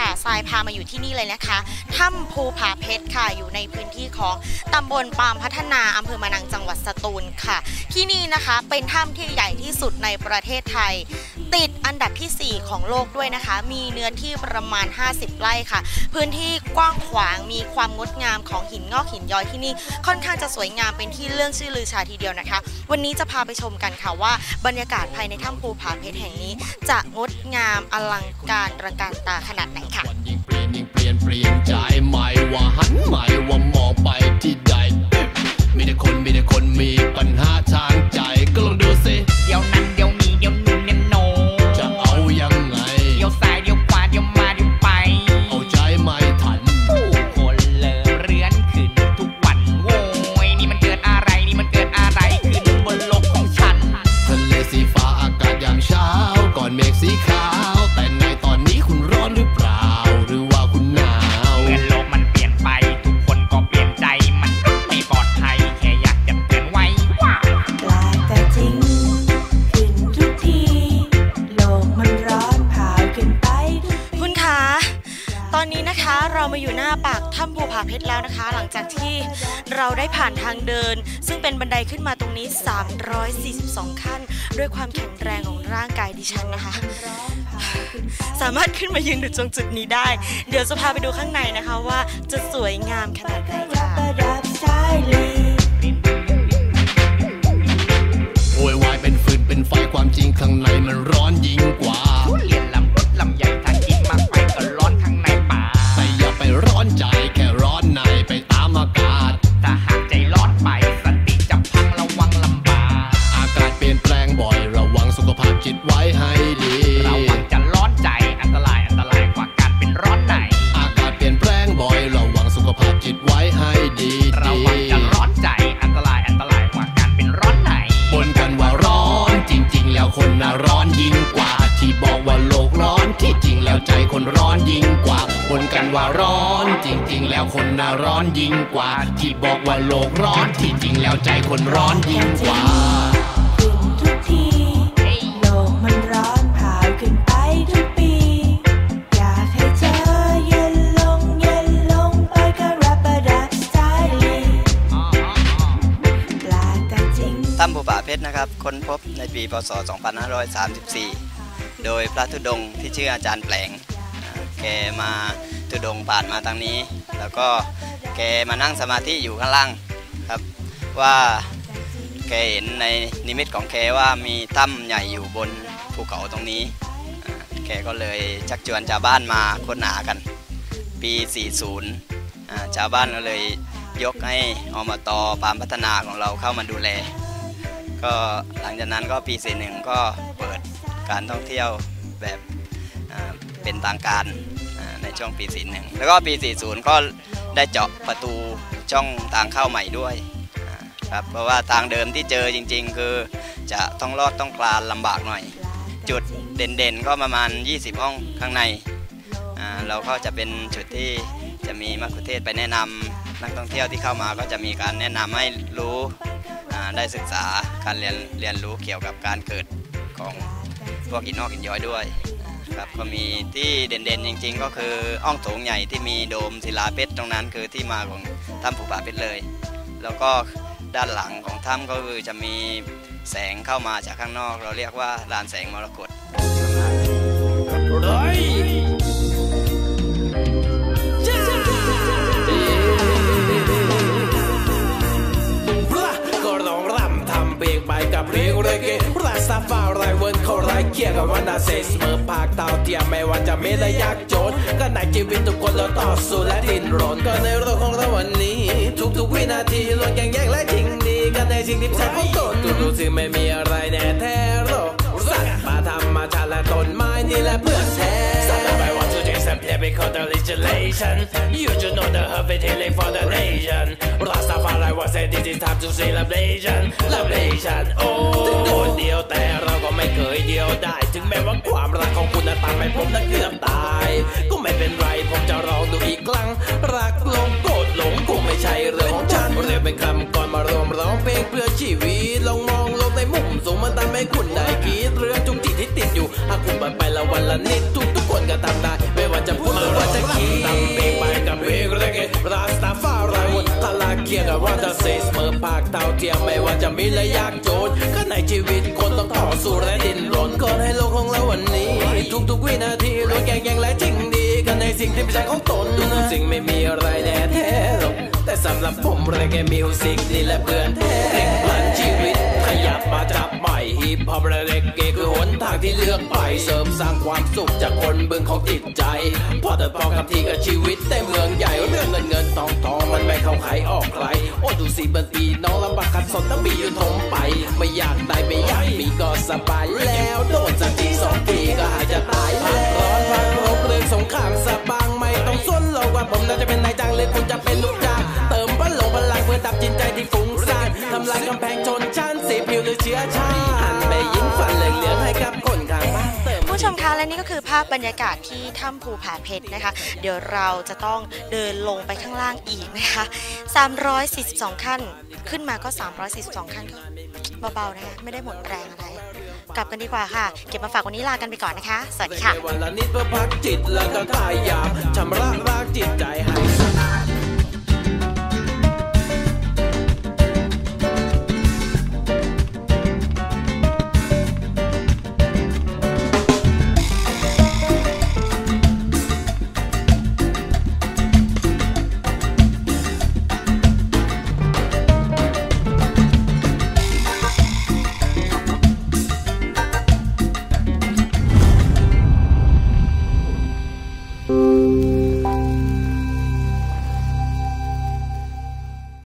ค่ะทรายพามาอยู่ที่นี่เลยนะคะถ้ำภูผาเพชรค่ะอยู่ในพื้นที่ของตำบลปามพัฒนาอำเภอมะนังจังหวัดสตูลค่ะ ที่นี่นะคะเป็นถ้ำที่ใหญ่ที่สุดในประเทศไทย ติด ดับทีสี่ 4 ของโลกด้วยนะคะ มีเนื้อที่ประมาณ 50 ไร่ค่ะ พื้นที่กว้างขวางมีความงดงามของหินงอกหินย้อยที่นี่ค่อนข้างจะสวยงามเป็นที่เรื่องชื่อลือชาทีเดียวนะคะ วันนี้จะพาไปชมกันค่ะว่า บรรยากาศภายในถ้ำภูผาเพชรแห่งนี้ จะงดงามอลังการตระการตาขนาดไหนค่ะยิ่งเปลี่ยนยิ่งเปลี่ยนเปลี่ยนใจใหม่ว่าหันใหม่ว่ามองไปที่ใดมีแต่คนมีแต่คนมีปัญหาทางใจก็ลองดูสิ อยู่หน้าปากถ้ำภูผาเพชรแล้วนะคะ หลังจากที่เราได้ผ่านทางเดิน ซึ่งเป็นบันไดขึ้นมาตรงนี้ 342 ขั้น ด้วยความแข็งแรงของร่างกายดิฉันนะคะ สามารถขึ้นมายืนอยู่ตรงจุดนี้ได้ เดี๋ยวจะพาไปดูข้างในนะคะว่าจะสวยงามขนาดไหนค่ะโวยวายเป็นฟืนเป็นไฟความจริงข้างในมันร้อน คนร้อนยิ่งกว่าบนกันว่าร้อนจริง ๆ แล้วคนน่ะร้อนยิ่งกว่า ที่บอกว่าโลกร้อนที่จริงแล้วใจคนร้อนยิ่งกว่าขึ้นทุกทีโลกมันร้อนเผาขึ้นไปทุกปีอยากให้เธอเย็นลงเย็นลงไปก็รับประดับสายลีแปลกแต่จริงถ้ำภูผาเพชรนะครับ ค้นพบในปี พศ 2534 โดยพระธุดงค์ที่ชื่ออาจารย์แปลงอ่า แกมาธุดงผ่านมาทางนี้ แล้วก็แกมานั่งสมาธิอยู่ข้างล่างครับว่าแกเห็นในนิมิตของแกว่ามีถ้ำใหญ่อยู่บนภูเขาตรงนี้ แกก็เลยชักชวนชาวบ้านมาค้นหากัน ปี 40 ชาวบ้านก็เลยยกให้อมตปามพัฒนาของเราเข้ามาดูแล ก็หลังจากนั้นก็ปี 41 ก็เปิดการท่องเที่ยวแบบเป็นทางการ ช่วงปี41แล้วก็ปี 40 ก็ได้เจาะประตูช่องทางเข้าใหม่ด้วยครับเพราะว่าทางเดิมที่เจอจริง ๆ คือจะต้องลอดต้องคลานลำบากหน่อย จุดเด่นๆก็ประมาณ 20 ห้องข้างในอ่าเราก็จะเป็นจุดที่จะมีมัคคุเทศก์ไปแนะนำนักท่องเที่ยวที่เข้ามาก็จะมีการแนะนำให้รู้อ่าได้ศึกษาการเรียนเรียนรู้เกี่ยวกับการเกิดของพวกหินนอกหินย้อยด้วย ครับก็มีที่เด่นๆจริง ๆ ก็คืออ่องโถงใหญ่ที่มีโดมศิลาเพชรตรงนั้นคือที่มาของถ้ำภูผาเพชรเลย แล้วก็ด้านหลังของถ้ำก็คือจะมีแสงเข้ามาจากข้างนอก เราเรียกว่าลานแสงมรกต เมื่อภาคเทียมไม่ว่าจะมีและยากจนก็ในชีวิตทุกคนเราต่อสู้และดิ้นรนก็ในโลกของเราวันนี้ ทุกๆวินาทีล้วนแข่งแย่งและชิงดีกันในสิ่งที่แท้ของตนทุกๆสิ่งไม่มีอะไรแน่แท้หรอกสัตว์ป่าธรรมชาติและต้นไม้นี่แหละเพื่อแท้ Epidemic of the legislation You should know the habit healing for the nation Rastafari was said this is time to celebration celebration โอ้ถึงโดดเดียวแต่เราก็ไม่เคยเดียวได้ ถึงแม้ว่า มีและยากจนก็ในชีวิตคนต้องต่อสู้และดิ้นรนก่อนให้โลกของเราวันนี้ ทุกๆวินาทีล้วนแก่งแกงและจริงดีกันในสิ่งที่ไม่ใช่ของตนทุกสิ่งไม่มีอะไรแน่แท้หรอกแต่สำหรับผมเรเกมิวสิกนี่แหละเพื่อนแท้พลิกพลันชีวิตขยับมาจับใหม่ฮิปฮอปและเรกเกคือหน ทางที่เลือกไปเสริมสร้างความสุขจากคนเบื้องของจิตใจ พอแต่พอกับที่กับชีวิตแต่เมืองใหญ่เรื่องเงินเงินทองทองมันไม่เข้าใครออกใครโอ้ดูสิบันปีน้องลำบากขัดสนต้องมีอยู่ทมไป ไม่อยากได้ไม่อยากมีก็สบายแล้วโดนสักทีสองทีก็หายจะตายพักร้อนพักรบเรื่องสงครามสะบางไม่ต้องสนหรอกว่าผมน่าจะเป็น คือภาพบรรยากาศที่ถ้ำภูผาเพชรนะคะ เดี๋ยวเราจะต้องเดินลงไปข้างล่างอีกนะคะ 342 ขั้น ขึ้นมาก็ 342 ขั้นก็เบาๆนะคะไม่ได้หมดแรงอะไร กลับกันดีกว่าค่ะ เก็บมาฝากวันนี้ลากันไปก่อนนะคะ สวัสดีค่ะวันละนิดเพื่อพักจิตแล้วก็กายาบชำระ